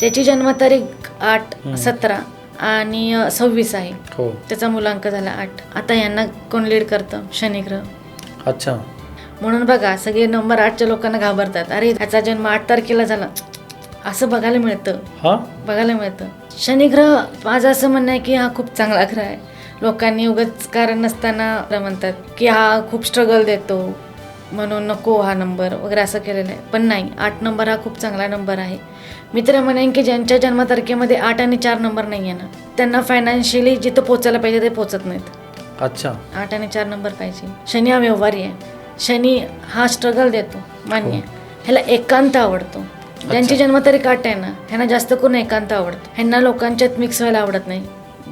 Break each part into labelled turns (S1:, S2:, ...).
S1: त्याची जन्मतारीख आठ. सतरा आणि सव्वीस आहे.
S2: हो.
S1: त्याचा मुलांक झाला आठ. आता यांना कोण लीड करतं? शनिग्रह.
S2: अच्छा.
S1: म्हणून बघा सगळे नंबर आठच्या लोकांना घाबरतात. अरे ह्याचा जन्म आठ तारखेला झाला. असं बघायला मिळतं.
S2: हा?
S1: बघायला मिळतं. शनिग्रह माझं असं म्हणणं आहे की हा खूप चांगला ग्रह आहे. लोकांनी उगाच कारण नसताना म्हणतात की हा खूप स्ट्रगल देतो. म्हणून नको हा नंबर वगैरे असं केलेलं आहे. पण नाही आठ नंबर हा खूप चांगला नंबर आहे. मी तर म्हणेन की ज्यांच्या जन्मतारखेमध्ये आठ आणि चार नंबर नाही आहे ना त्यांना फायनान्शियली जिथं पोचायला पाहिजे ते पोचत नाहीत.
S2: अच्छा.
S1: आठ आणि चार नंबर पाहिजे. शनी हा व्यवहारी आहे. शनी हा स्ट्रगल देतो मान्य आहे. ह्याला एकांत आवडतो. ज्यांची जन्मतारीख आठ आहे ना ह्यांना जास्त करून एकांत आवडतो. ह्यांना लोकांच्यात मिक्स व्हायला आवडत नाही.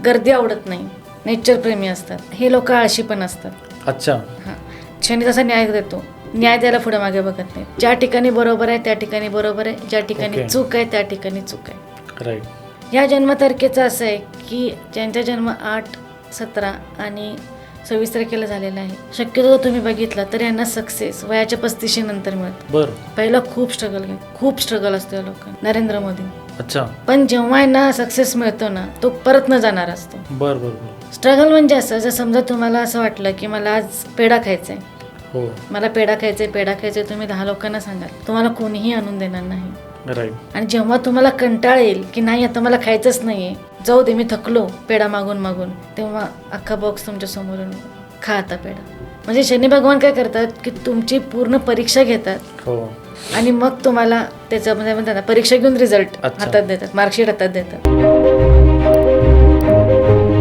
S1: गर्दी आवडत नाही. नेचर प्रेमी असतात. हे लोक आळशी पण असतात.
S2: अच्छा.
S1: हां. शनी तसा न्याय देतो. न्याय द्यायला पुढे मागे बघत नाही. ज्या ठिकाणी बरोबर आहे त्या ठिकाणी बरोबर आहे. ज्या ठिकाणी. चूक आहे त्या ठिकाणी चूक आहे.
S2: राईट
S1: या जन्मतारखेचं असं आहे की ज्यांचा जन्म आठ सतरा आणि सव्वीस तारखेला झालेला आहे. शक्यतो तुम्ही बघितलं तर यांना सक्सेस वयाच्या पस्तीशी नंतर मिळत.
S2: बर.
S1: पहिलं खूप स्ट्रगल खूप स्ट्रगल असतो या लोकांना. नरेंद्र मोदी.
S2: अच्छा.
S1: पण जेव्हा यांना सक्सेस मिळतो ना तो परत न जाणार असतो.
S2: बर बर बर.
S1: स्ट्रगल म्हणजे असं जर समजा तुम्हाला असं वाटलं की मला आज पेढा खायचा आहे
S2: हो.
S1: मला पेढा खायचा पेढा खायचा तुम्ही दहा लोकांना सांगाल तुम्हाला कोणीही आणून देणार नाही.
S2: राईट
S1: आणि जेव्हा तुम्हाला कंटाळ येईल की नाही आता मला खायचंच नाहीये जाऊ दे मी थकलो पेढा मागून मागून तेव्हा अख्खा बॉक्स तुमच्या समोरून खा आता पेढा. म्हणजे शनी भगवान काय करतात की तुमची पूर्ण परीक्षा घेतात.
S2: हो.
S1: आणि मग तुम्हाला त्याचं म्हणजे म्हणतात ना, परीक्षा घेऊन रिझल्ट
S2: अच्छा.
S1: हातात देतात मार्कशीट हातात देतात.